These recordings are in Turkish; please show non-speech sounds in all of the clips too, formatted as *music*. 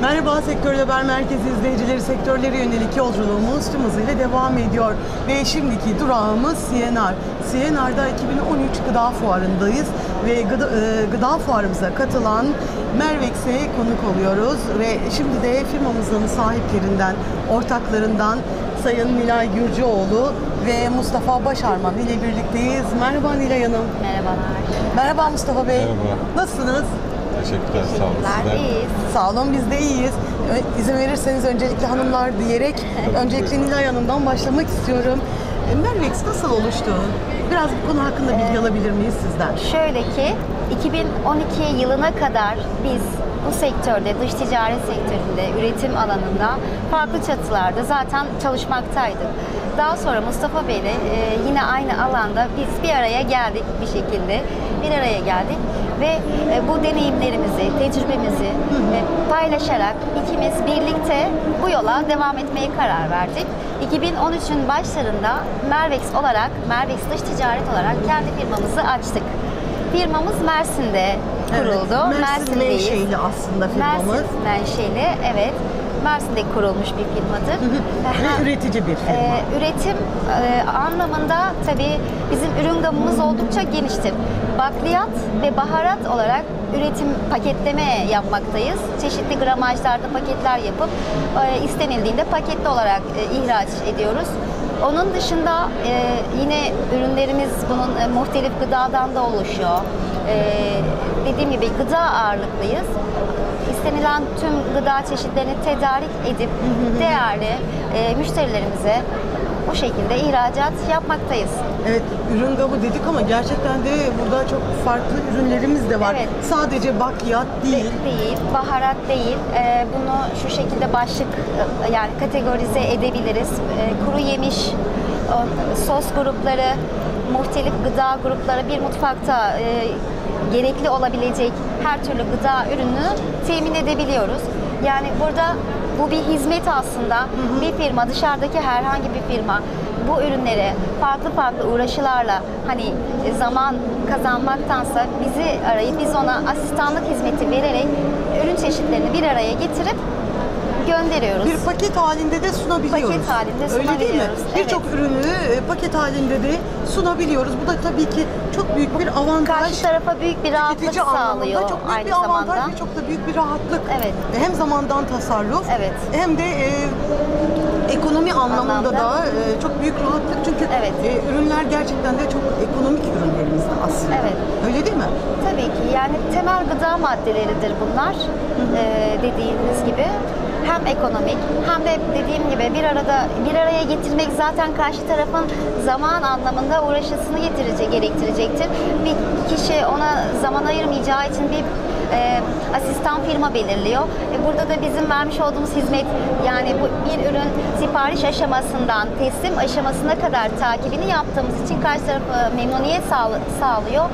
Merhaba Sektör Haber Merkezi izleyicileri sektörlere yönelik yolculuğumuz tüm hızıyla devam ediyor. Ve şimdiki durağımız CNR. CNR'da 2013 Gıda Fuarı'ndayız ve gıda, e, gıda fuarımıza katılan Mervex'e konuk oluyoruz. Ve şimdi de firmamızın sahiplerinden, ortaklarından Sayın Nilay Gürcüoğlu ve Mustafa Başarman ile birlikteyiz. Merhaba Nilay Hanım. Merhabalar. Merhaba Mustafa Bey. Merhaba. Nasılsınız? Teşekkürler, sağ olun Teşekkürler. sizler. İyiyiz. Sağ olun biz de iyiyiz. Ö- İzin verirseniz öncelikle hanımlar diyerek öncelikle Nilay Hanım'dan başlamak istiyorum. E, Mervex nasıl oluştu? Biraz bu konu hakkında bilgi alabilir miyiz sizden? Şöyle ki 2012 yılına kadar biz bu sektörde, dış ticaret sektöründe, üretim alanında farklı çatılarda zaten çalışmaktaydık. Daha sonra Mustafa Bey ile e, yine aynı alanda biz bir araya geldik bir şekilde. Bir araya geldik ve e, bu deneyimlerimizi, tecrübemizi e, paylaşarak ikimiz birlikte bu yola devam etmeye karar verdik. 2013'ün başlarında Mervex olarak, Mervex Dış Ticaret olarak kendi firmamızı açtık. Firmamız Mersin'de kuruldu. Evet, Mersin menşeili aslında firmamız. Mersin menşeli, evet. Mersin'de kurulmuş bir firmadır. Ve üretici bir firma. Ee, üretim e, anlamında tabii bizim ürün gamımız oldukça geniştir. Bakliyat ve baharat olarak üretim paketleme yapmaktayız. Çeşitli gramajlarda paketler yapıp e, istenildiğinde paketli olarak e, ihraç ediyoruz. Onun dışında e, yine ürünlerimiz bunun e, muhtelif gıdadan da oluşuyor. E, dediğim gibi gıda ağırlıklıyız istenilen tüm gıda çeşitlerini tedarik edip değerli e, müşterilerimize bu şekilde ihracat yapmaktayız. Evet, ürün gamı dedik ama gerçekten de burada çok farklı ürünlerimiz de var. Evet. Sadece bakliyat değil. Değil, baharat değil. E, bunu şu şekilde başlık e, yani kategorize edebiliriz. E, kuru yemiş, sos grupları, muhtelif gıda grupları bir mutfakta e, gerekli olabilecek her türlü gıda ürünü temin edebiliyoruz. Yani burada bu bir hizmet aslında. Bir firma dışarıdaki herhangi bir firma bu ürünleri farklı farklı uğraşılarla hani e, zaman kazanmaktansa bizi arayıp biz ona asistanlık hizmeti vererek ürün çeşitlerini bir araya getirip gönderiyoruz. Bir paket halinde de sunabiliyoruz. Paket halinde Öyle değil mi? sunabiliyoruz, Birçok ürünü e, paket halinde de sunabiliyoruz. Bu da tabii ki çok büyük bir avantaj. Karşı tarafa büyük bir rahatlık sağlıyor çok büyük aynı bir avantaj zamanda. ve çok da büyük bir rahatlık. Evet. Hem zamandan tasarruf Evet. hem de e, ekonomi anlamında Anlamda. da e, çok büyük rahatlık. Çünkü Evet. e, ürünler gerçekten de çok ekonomik ürünlerimiz aslında. Evet. Öyle değil mi? Tabii ki yani temel gıda maddeleridir bunlar Ee, dediğiniz gibi. Hem ekonomik hem de dediğim gibi bir arada bir araya getirmek zaten karşı tarafın zaman anlamında uğraşısını getirecek, gerektirecektir. Bir kişi ona zaman ayırmayacağı için bir e, asistan firma belirliyor. E, burada da bizim vermiş olduğumuz hizmet yani bu bir ürün sipariş aşamasından teslim aşamasına kadar takibini yaptığımız için karşı tarafı memnuniyet sağla- sağlıyor.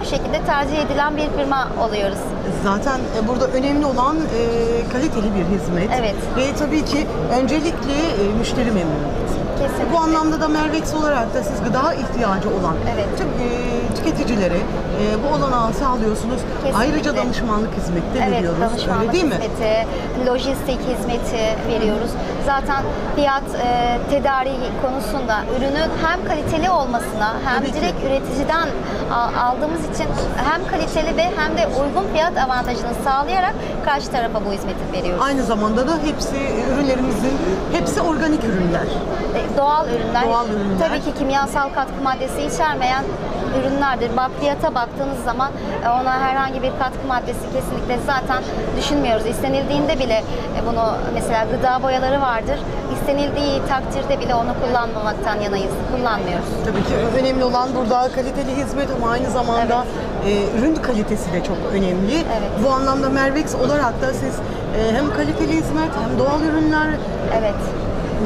Bu şekilde tercih edilen bir firma oluyoruz. Zaten e, burada önemli olan e, kaliteli bir hizmet. Evet. Ve tabii ki öncelikle e, müşteri memnuniyeti. Kesinlikle. Bu anlamda da Mervex olarak da siz gıda ihtiyacı olan Evet. tüm e, tüketicilere e, bu olanağı sağlıyorsunuz. Kesinlikle. Ayrıca danışmanlık hizmeti de Evet, veriyoruz. danışmanlık Öyle değil mi? hizmeti, lojistik hizmeti veriyoruz. Zaten fiyat e, tedariği konusunda ürünün hem kaliteli olmasına hem Tabii ki. direkt üreticiden aldığımız için hem kaliteli ve hem de uygun fiyat avantajını sağlayarak karşı tarafa bu hizmeti veriyoruz. Aynı zamanda da hepsi ürünlerimizin hepsi organik ürünler. Doğal ürünler, Doğal ürünler. tabii ki kimyasal katkı maddesi içermeyen ürünlerdir. Bakliyata baktığınız zaman e, ona herhangi bir katkı maddesi kesinlikle zaten düşünmüyoruz. İstenildiğinde bile e, bunu mesela gıda boyaları vardır. İstenildiği takdirde bile onu kullanmamaktan yanayız. Kullanmıyoruz. Tabii ki önemli olan burada kaliteli hizmet ama aynı zamanda e, ürün kalitesi de çok önemli. Evet. Bu anlamda Mervex olarak da siz e, hem kaliteli hizmet hem doğal ürünler Evet.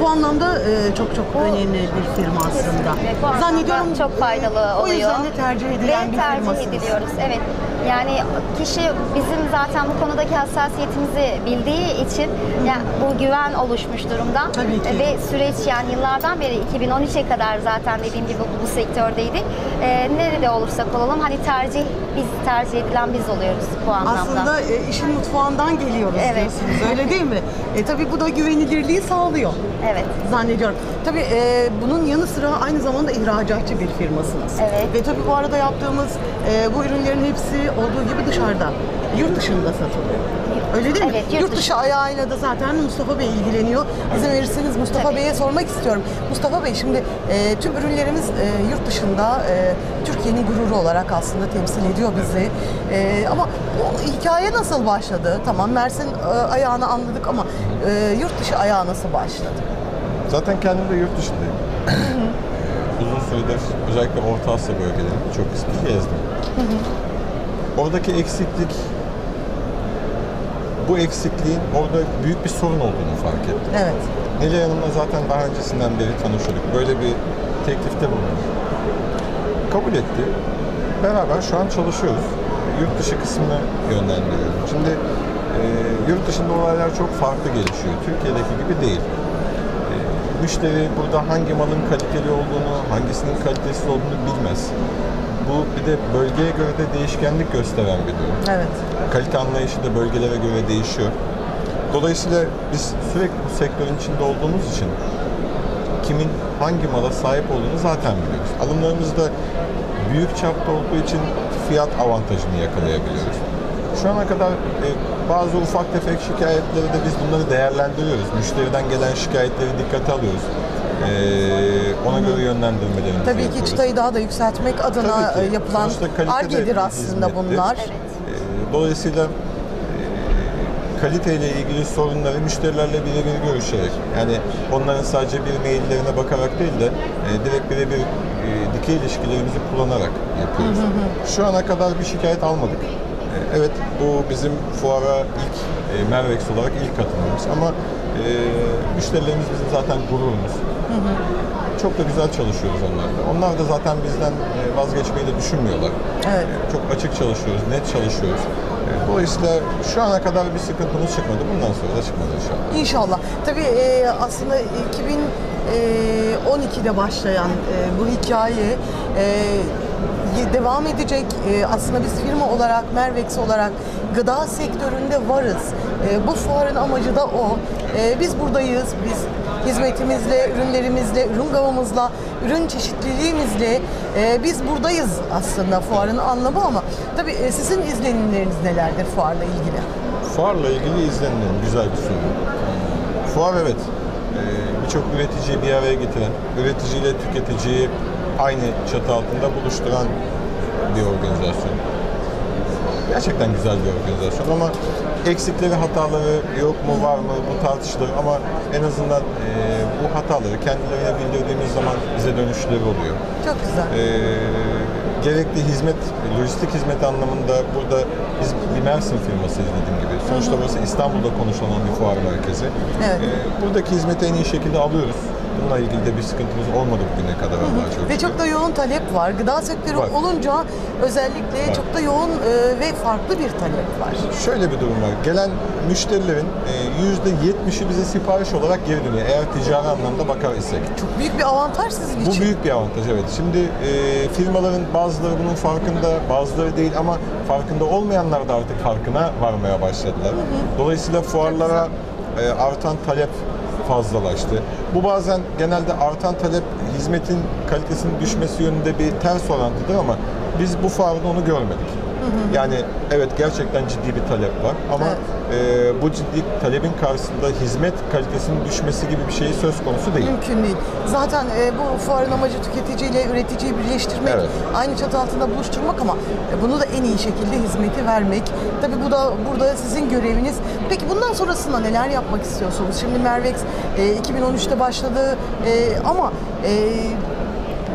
Bu anlamda e, çok çok Bu- önemli bir firma aslında. Kesinlikle. Bu anlamda Zannediyorum çok faydalı e, oluyor. O yüzden de tercih edilen Ve bir tercih firmasınız. ediliyoruz. Evet. Yani kişi bizim zaten bu konudaki hassasiyetimizi bildiği için yani bu güven oluşmuş durumda. Tabii ki. Ve süreç yani yıllardan beri 2013'e kadar zaten dediğim gibi bu, bu sektördeydik. Ee, nerede olursak olalım hani tercih biz tercih edilen biz oluyoruz bu anlamda. Aslında e, işin mutfağından geliyoruz Evet. diyorsunuz öyle değil mi? *laughs* E, tabii bu da güvenilirliği sağlıyor Evet. zannediyorum. Tabii e, bunun yanı sıra aynı zamanda ihracatçı bir firmasınız. Evet. Ve tabii bu arada yaptığımız e, bu ürünlerin hepsi olduğu gibi dışarıda, yurt dışında satılıyor. Öyle değil mi? Evet, yurt yurt dışı dışı. ayağıyla da zaten Mustafa Bey ilgileniyor. İzin verirseniz Mustafa. Bey'e sormak istiyorum. Mustafa Bey şimdi e, tüm ürünlerimiz e, yurt dışında e, Türkiye'nin gururu olarak aslında temsil ediyor bizi. E, ama bu hikaye nasıl başladı? Tamam Mersin e, ayağını anladık ama e, yurt dışı ayağı nasıl başladı? Zaten kendim de yurt dışındayım. *clears throat* Uzun süredir özellikle Orta Asya bölgelerini çok kısmını gezdim. Oradaki eksiklik, bu eksikliğin orada büyük bir sorun olduğunu fark ettim. Evet. Nilay Hanım'la zaten daha öncesinden beri tanışıyorduk. Böyle bir teklifte bulundum. Kabul etti. Beraber şu an çalışıyoruz. Yurt dışı kısmını yönlendiriyorum. Şimdi e, yurt dışında olaylar çok farklı gelişiyor. Türkiye'deki gibi değil. Müşteri burada hangi malın kaliteli olduğunu, hangisinin kalitesiz olduğunu bilmez. Bu bir de bölgeye göre de değişkenlik gösteren bir durum Evet. kalite anlayışı da bölgelere göre değişiyor. Dolayısıyla biz sürekli bu sektörün içinde olduğumuz için kimin hangi mala sahip olduğunu zaten biliyoruz. Alımlarımız da büyük çapta olduğu için fiyat avantajını yakalayabiliyoruz. Şu ana kadar e, bazı ufak tefek şikayetleri de biz bunları değerlendiriyoruz. Müşteriden gelen şikayetleri dikkate alıyoruz. E, ona göre yönlendirmelerimizi Tabii ki yapıyoruz. çıtayı daha da yükseltmek adına Tabii ki. e, yapılan Sonuçta kalite de argedir bir aslında hizmettir. bunlar. Evet. E, Dolayısıyla e, kaliteyle ilgili sorunları müşterilerle birebir görüşerek yani onların sadece bir maillerine bakarak değil de e, direkt birebir e, dikey ilişkilerimizi kullanarak yapıyoruz. Şu ana kadar bir şikayet almadık. E, Evet bu bizim fuara ilk e, Mervex olarak ilk katılımımız ama e, müşterilerimiz bizim zaten gururumuz. Çok da güzel çalışıyoruz onlarla. Onlar da zaten bizden e, vazgeçmeyi de düşünmüyorlar. Evet. E, Çok açık çalışıyoruz, net çalışıyoruz. E, Dolayısıyla şu ana kadar bir sıkıntımız çıkmadı. Bundan sonra da çıkmaz inşallah. İnşallah. Tabii e, aslında 2012'de başlayan e, bu hikaye e, devam edecek. E, aslında biz firma olarak, Mervex olarak gıda sektöründe varız. E, bu fuarın amacı da o. E, biz buradayız. Biz hizmetimizle, ürünlerimizle, ürün gamımızla, ürün çeşitliliğimizle biz buradayız aslında fuarın anlamı ama tabii e, sizin izlenimleriniz nelerdir fuarla ilgili? Fuarla ilgili izlenilen güzel bir soru. Fuar evet, e, birçok üreticiyi bir araya getiren, üreticiyle tüketiciyi aynı çatı altında buluşturan bir organizasyon. Gerçekten güzel bir organizasyon ama eksikleri, hataları yok mu, var mı bu tartışılır ama en azından e, bu hataları kendilerine bildirdiğimiz zaman bize dönüşleri oluyor. Çok güzel. Ee, gerekli hizmet, lojistik hizmet anlamında burada biz bir Mersin firmasıyız dediğim gibi. Sonuçta burası İstanbul'da konuşulan bir fuar merkezi. Evet. Ee, buradaki hizmeti en iyi şekilde alıyoruz. Bununla ilgili de bir sıkıntımız olmadı bugüne kadar Allah'a çok Ve şükür. çok da yoğun talep var. Gıda sektörü Var. olunca özellikle Var. çok da yoğun e, ve farklı bir talep var. Şöyle bir durum var. Gelen müşterilerin e, %70'i bize sipariş olarak geri dönüyor. Eğer ticari anlamda bakar isek. Çok büyük bir avantaj sizin Bu için. büyük bir avantaj evet. Şimdi e, firmaların bazıları bunun farkında, bazıları değil ama farkında olmayanlar da artık farkına varmaya başladılar. Dolayısıyla fuarlara e, artan talep fazlalaştı. Bu bazen genelde artan talep hizmetin kalitesinin düşmesi yönünde bir ters orantıdır ama biz bu fuarda onu görmedik. Yani evet gerçekten ciddi bir talep var ama e, bu ciddi talebin karşısında hizmet kalitesinin düşmesi gibi bir şey söz konusu değil. Mümkün değil. Zaten e, bu fuarın amacı tüketiciyle üreticiyi birleştirmek, Evet. aynı çatı altında buluşturmak ama e, bunu da en iyi şekilde hizmeti vermek. Tabii bu da burada sizin göreviniz. Peki bundan sonrasında neler yapmak istiyorsunuz? Şimdi Mervex e, 2013'te başladı e, ama e,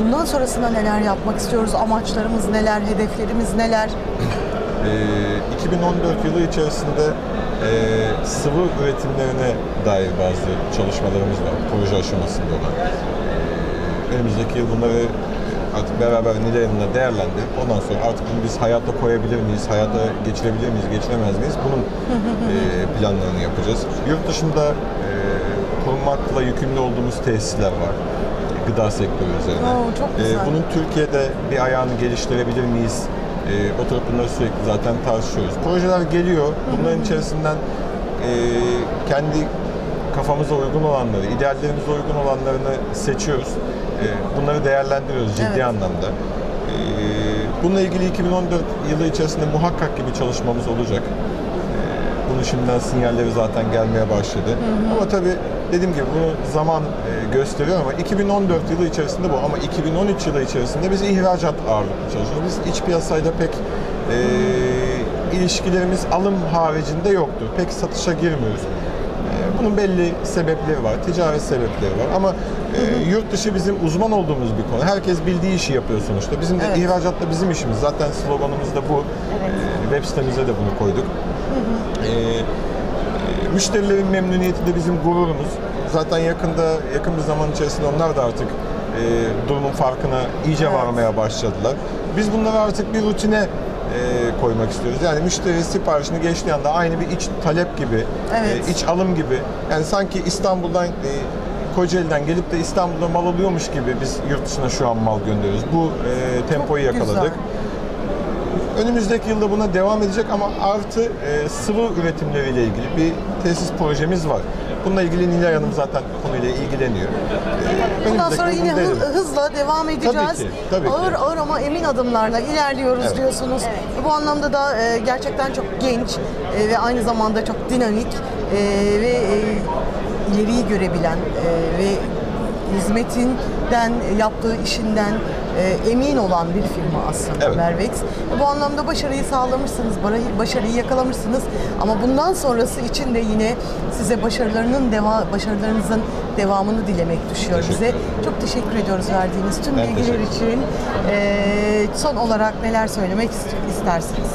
bundan sonrasında neler yapmak istiyoruz? Amaçlarımız neler? Hedeflerimiz neler? Ee, 2014 yılı içerisinde e, sıvı üretimlerine dair bazı çalışmalarımız var. Proje aşamasında olan. Ee, önümüzdeki yıl bunları artık beraber Nilay Hanım'la değerlendirip ondan sonra artık bunu biz hayata koyabilir miyiz, hayata geçirebilir miyiz, geçiremez miyiz bunun *laughs* e, planlarını yapacağız. Yurt dışında e, korumakla yükümlü olduğumuz tesisler var gıda sektörü üzerine. Oo, çok E, güzel. bunun Türkiye'de bir ayağını geliştirebilir miyiz? E, o taraf bunları sürekli zaten tartışıyoruz. Projeler geliyor. Bunların içerisinden e, kendi kafamıza uygun olanları, ideallerimize uygun olanlarını seçiyoruz. E, bunları değerlendiriyoruz ciddi Evet. anlamda. E, bununla ilgili 2014 yılı içerisinde muhakkak gibi çalışmamız olacak. E, Bunun şimdiden sinyalleri zaten gelmeye başladı. Ama tabii dediğim gibi bunu zaman e, gösteriyor ama 2014 yılı içerisinde bu ama 2013 yılı içerisinde biz ihracat ağırlıklı çalışıyoruz. Biz iç piyasayla pek e, ilişkilerimiz alım haricinde yoktu. Pek satışa girmiyoruz. E, Bunun belli sebepleri var, ticaret sebepleri var ama e, yurt dışı bizim uzman olduğumuz bir konu. Herkes bildiği işi yapıyor sonuçta. Bizim de Evet. ihracat da bizim işimiz. Zaten sloganımız da bu. E, web sitemize de bunu koyduk. E, e, müşterilerin memnuniyeti de bizim gururumuz. Zaten yakında, yakın bir zaman içerisinde onlar da artık e, durumun farkına iyice Evet. varmaya başladılar. Biz bunları artık bir rutine e, koymak istiyoruz. Yani müşteri siparişini geçtiği anda aynı bir iç talep gibi, Evet. e, iç alım gibi. Yani sanki İstanbul'dan, e, Kocaeli'den gelip de İstanbul'da mal alıyormuş gibi biz yurt dışına şu an mal gönderiyoruz. Bu e, tempoyu Çok güzel. Önümüzdeki yılda buna devam edecek ama artı e, sıvı üretimleriyle ilgili bir tesis projemiz var. Bununla ilgili Nilay Hanım zaten konuyla ilgileniyor. E, Bundan sonra yine hı- hızla devam edeceğiz. ki, tabii ki. ağır ağır ama emin adımlarla ilerliyoruz Evet. diyorsunuz. Bu anlamda da e, gerçekten çok genç e, ve aynı zamanda çok dinamik e, ve e, ileriyi görebilen e, ve hizmetinden, yaptığı işinden e, emin olan bir firma aslında Evet. Mervex. Bu anlamda başarıyı sağlamışsınız, başarıyı yakalamışsınız ama bundan sonrası için de yine size başarılarının deva başarılarınızın devamını dilemek düşüyor Teşekkür bize. ederim. Çok teşekkür ediyoruz verdiğiniz tüm Ben bilgiler için. E, son olarak neler söylemek ist- istersiniz?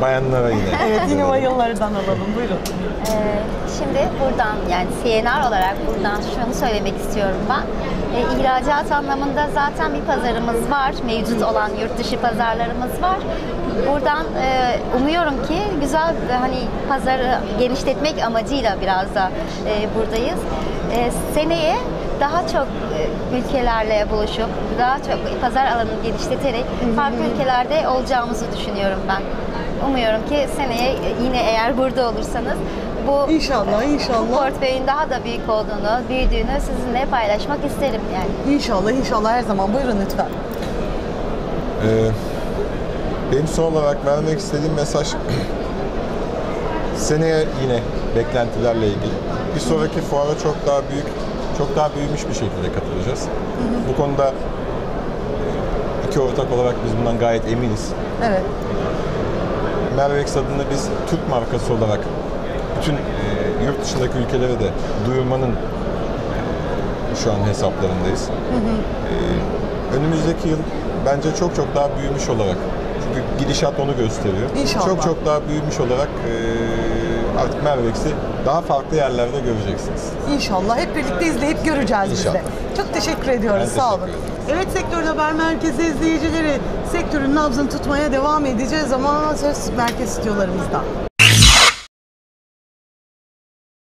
Bayanlara yine. *laughs* Evet, yine bayıllardan alalım. Buyurun. Ee, şimdi buradan yani CNR olarak buradan şunu söylemek istiyorum ben. Ee, ihracat anlamında zaten bir pazarımız var. Mevcut olan yurt dışı pazarlarımız var. Buradan e, umuyorum ki güzel e, hani pazarı genişletmek amacıyla biraz da e, buradayız. E, seneye daha çok e, ülkelerle buluşup daha çok pazar alanını genişleterek farklı ülkelerde olacağımızı düşünüyorum ben. Umuyorum ki seneye yine eğer burada olursanız bu İnşallah, bu inşallah. portföyün daha da büyük olduğunu, büyüdüğünü sizinle paylaşmak isterim yani. İnşallah, inşallah her zaman. Buyurun lütfen. Ee, benim son olarak vermek istediğim mesaj *clears throat* seneye yine beklentilerle ilgili. Bir sonraki fuara çok daha büyük, çok daha büyümüş bir şekilde katılacağız. Bu konuda e, iki ortak olarak biz bundan gayet eminiz. Evet. Mervex adını biz Türk markası olarak bütün e, yurt dışındaki ülkelere de duyurmanın e, şu an hesaplarındayız. E, önümüzdeki yıl bence çok çok daha büyümüş olarak çünkü gidişat onu gösteriyor. İnşallah. Çok çok daha büyümüş olarak e, artık Mervex'i daha farklı yerlerde göreceksiniz. İnşallah hep birlikte izleyip göreceğiz biz İnşallah. de. Çok teşekkür ediyoruz. Ben Sağ teşekkür olun. ederim. Evet Sektör Haber Merkezi izleyicileri sektörün nabzını tutmaya devam edeceğiz ama söz merkez stüdyolarımızda.